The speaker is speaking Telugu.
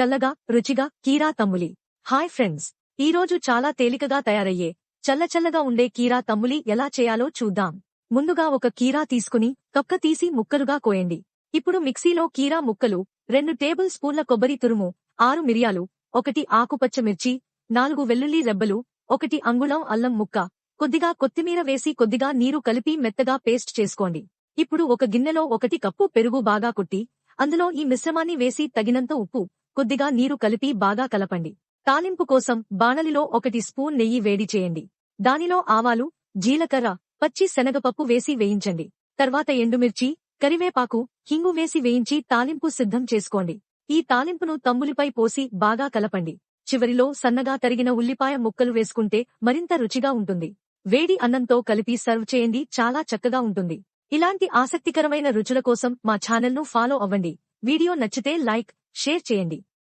చల్లగా రుచిగా కీరా తమ్ములి. Hi friends. ఈరోజు చాలా తేలికగా తయారయ్యే చల్లచల్లగా ఉండే కీరా తమ్ములి ఎలా చేయాలో చూద్దాం. ముందుగా ఒక కీరా తీసుకుని తొక్క తీసి ముక్కలుగా కోయండి. ఇప్పుడు మిక్సీలో కీరా ముక్కలు రెండు టేబుల్ స్పూన్ల కొబ్బరి తురుము ఆరు మిరియాలు ఒకటి ఆకుపచ్చ మిర్చి నాలుగు వెల్లుల్లి రెబ్బలు ఒకటి అంగుళం అల్లం ముక్క. కొద్దిగా కొత్తిమీర వేసి కొద్దిగా నీరు కలిపి మెత్తగా పేస్ట్ చేసుకోండి. ఇప్పుడు ఒక గిన్నెలో ఒకటి కప్పు పెరుగు బాగా కొట్టి అందులో ఈ మిశ్రమాన్ని వేసి తగినంత ఉప్పు కొద్దిగా నీరు కలిపి బాగా కలపండి. తాలింపు కోసం బాణలిలో ఒకటి స్పూన్ నెయ్యి వేడి చేయండి. దానిలో ఆవాలు జీలకర్ర పచ్చి శనగపప్పు వేసి వేయించండి. తర్వాత ఎండుమిర్చి కరివేపాకు హింగు వేసి వేయించి తాలింపు సిద్ధం చేసుకోండి. ఈ తాలింపును తమ్ములిపై పోసి బాగా కలపండి. చివరిలో సన్నగా తరిగిన ఉల్లిపాయ ముక్కలు వేసుకుంటే మరింత రుచిగా ఉంటుంది. వేడి అన్నంతో కలిపి సర్వ్ చేయండి చాలా చక్కగా ఉంటుంది. ఇలాంటి ఆసక్తికరమైన రుచుల కోసం మా ఛానల్ను ఫాలో అవ్వండి. వీడియో నచ్చితే లైక్ షేర్ చేయండి.